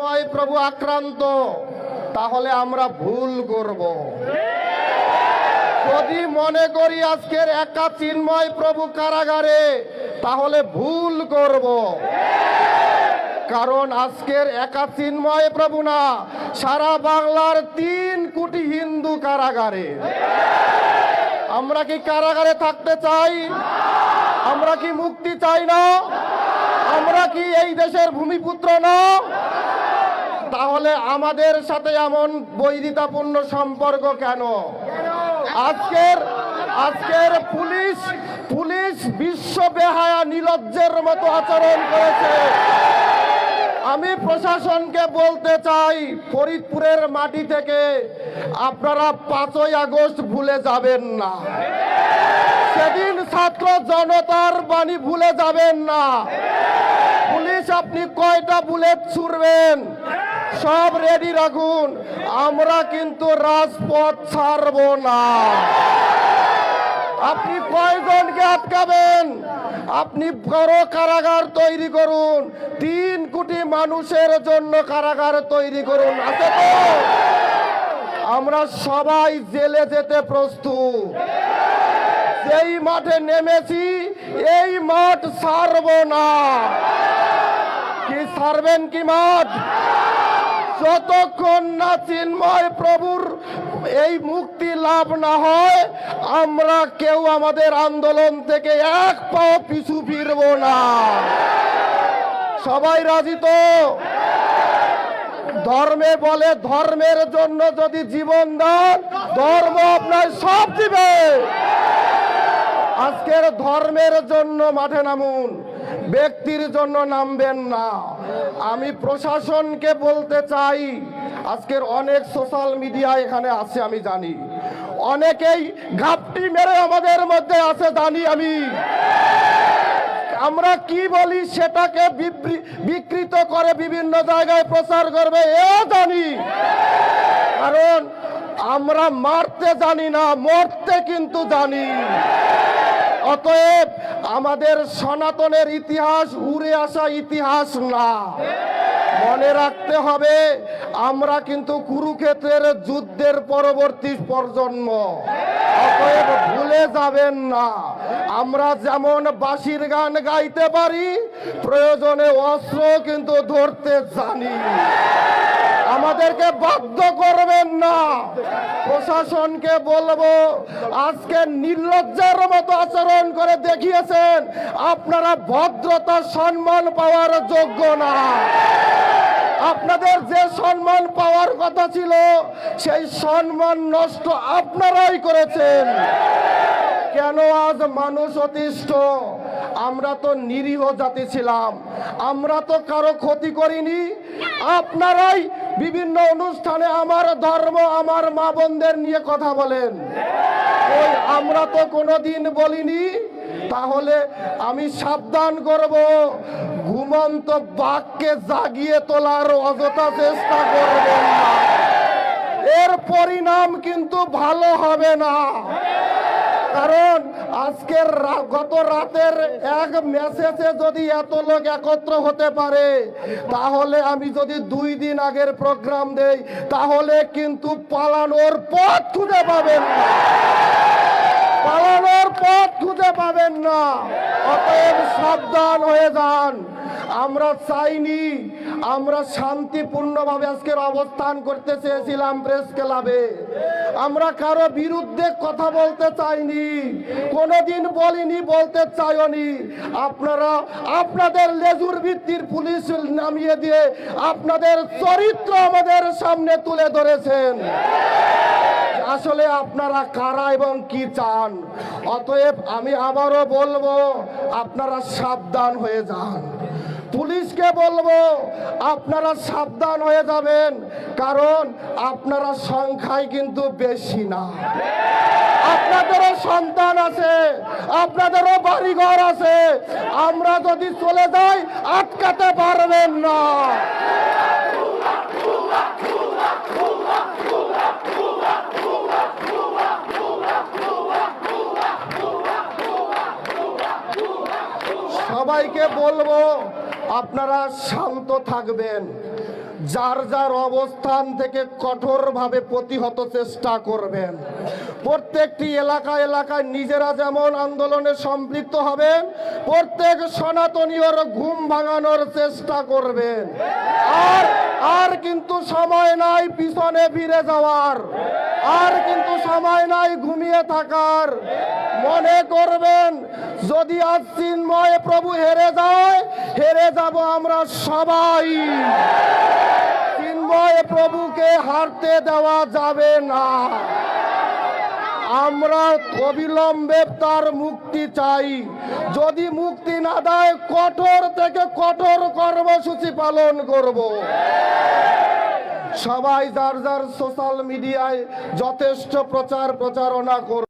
চিন্ময় প্রভু আক্রান্ত, তাহলে আমরা ভুল করব। যদি মনে করি আজকের একা চিন্ময় প্রভু কারাগারে, তাহলে ভুল করব। কারণ আজকের একা চিন্ময় প্রভু না, সারা বাংলার তিন কোটি হিন্দু কারাগারে। আমরা কি কারাগারে থাকতে চাই? আমরা কি মুক্তি চাই না? আমরা কি এই দেশের ভূমিপুত্র না? তাহলে আমাদের সাথে এমন বৈরিতাপূর্ণ সম্পর্ক কেন? আজকের আজকের পুলিশ পুলিশ বিশ্ব বেহায়া নিলজ্জের মতো আচরণ করেছে। আমি প্রশাসনকে বলতে চাই, ফরিদপুরের মাটি থেকে আপনারা পাঁচই আগস্ট ভুলে যাবেন না। সেদিন ছাত্র জনতার বাণী ভুলে যাবেন না। পুলিশ আপনি কয়টা বুলেট ছুড়বেন? সব রেডি রাখুন। আমরা কিন্তু রাজপথ ছাড়ব না। আপনি কয়জনকে আটকাবেন? আপনি বড় কারাগার তৈরি করুন। তিন কোটি মানুষের জন্য কারাগার তৈরি করুন। আছে তো? আমরা সবাই জেলে যেতে প্রস্তুত। যেই মাঠে নেমেছি, এই মাঠ ছাড়ব না। কি সারবেন কি মাঠ? যতক্ষণ না চিন্ময় প্রভুর এই মুক্তি লাভ না হয়, আমরা কেউ আমাদের আন্দোলন থেকে এক পাও পিছু ফিরব না। সবাই রাজি তো? ধর্মে বলে ধর্মের জন্য যদি জীবন দেন, ধর্ম আপনার সব দিবে। আজকের ধর্মের জন্য মাঠে নামুন, ব্যক্তির জন্য নামবেন না। আমি প্রশাসনকে বলতে চাই, আজকের অনেক সোশ্যাল মিডিয়া এখানে আছে, আমি জানি। অনেকেই ঘাপটি মেরে আমাদের মধ্যে আছে, জানি আমি। আমরা কি বলি সেটাকে বিকৃত করে বিভিন্ন জায়গায় প্রচার করবে এও জানি। কারণ আমরা মারতে জানি না, মরতে কিন্তু জানি। অতএব আমাদের সনাতনের ইতিহাস, উড়ে আসা ইতিহাস না। মনে রাখতে হবে, আমরা কিন্তু কুরুক্ষেত্রের যুদ্ধের পরবর্তী প্রজন্ম। অতএব ভুলে যাবেন না। আমরা যেমন বাসির গান গাইতে পারি, প্রয়োজনে অস্ত্র কিন্তু ধরতে জানি। আমাদেরকে বাধ্য করবেন না। প্রশাসনকে বলব, আজকে নির্লজ্জার মতো আচরণ করে দেখিয়েছেন, আপনারা ভদ্রতা, সম্মান পাওয়ার যোগ্য না। আপনাদের যে সম্মান পাওয়ার কথা ছিল, সেই সম্মান নষ্ট আপনারাই করেছেন। কেন আজ মানুষ অতিষ্ঠ? আমরা তো নিরীহ জাতি ছিলাম। আমরা তো কারও ক্ষতি করিনি। আপনারাই বিভিন্ন অনুষ্ঠানে আমার ধর্ম, আমার মা বোনদের নিয়ে কথা বলেন। ওই আমরা তো কোনোদিন বলিনি, তাহলে আমি সাবধান করব। ঘুমন্ত বাঘকে জাগিয়ে তোলার অযথা চেষ্টা করবেন না। এর পরিণাম কিন্তু ভালো হবে না। কারণ আজকের গত রাতের এক মেসেজে যদি এত লোক একত্র হতে পারে, তাহলে আমি যদি দুই দিন আগের প্রোগ্রাম দেই, তাহলে কিন্তু পালানোর পথ খুঁজে পাবেন পালানোর পথ খুঁজে পাবেন না। অতএব সাবধান হয়ে যান। আমরা চাইনি আমরা শান্তিপূর্ণভাবে আজকের অবস্থান করতে চেয়েছিলাম প্রেস ক্লাবে। আমরা কারও বিরুদ্ধে কথা বলতে চাইনি, কোনোদিন বলিনি, বলতে চাইনি আপনারা আপনাদের লেজুর ভিত্তির পুলিশ নামিয়ে দিয়ে আপনাদের চরিত্র আমাদের সামনে তুলে ধরেছেন। আসলে আপনারা কারা এবং কি চান? অতএব আমি আবারও বলব, আপনারা সাবধান হয়ে যান। পুলিশকে বলব, আপনারা সাবধান হয়ে যাবেন, কারণ আপনারা সংখ্যায় কিন্তু বেশি না। আপনাদেরও সন্তান আছে, আপনাদেরও বাড়িঘর আছে, আমরা যদি চলে যাই, আটকাতে পারবেন না। সবাইকে বলব, আপনারা শান্ত থাকবেন। যার যার অবস্থান থেকে কঠোরভাবে প্রতিহত চেষ্টা করবেন। প্রত্যেকটি এলাকা এলাকায় নিজেরা যেমন আন্দোলনে সম্পৃক্ত হবেন, প্রত্যেক সনাতনীয়র ঘুম ভাঙানোর চেষ্টা করবেন। আর আর কিন্তু সময় নাই পিছনে ফিরে যাওয়ার। আর কিন্তু সময় নাই ঘুমিয়ে থাকার। মনে করবেন, যদি আজ চিন্ময় প্রভু হেরে যায়, হেরে যাব আমরা সবাই। চিন্ময় প্রভুকে হারতে দেওয়া যাবে না। আমরা অবিলম্বে তার মুক্তি চাই। যদি মুক্তি না দেয়, কঠোর থেকে কঠোর কর্মসূচি পালন করব। সবাই যার যার সোশ্যাল মিডিয়ায় যথেষ্ট প্রচার প্রচারণা করবে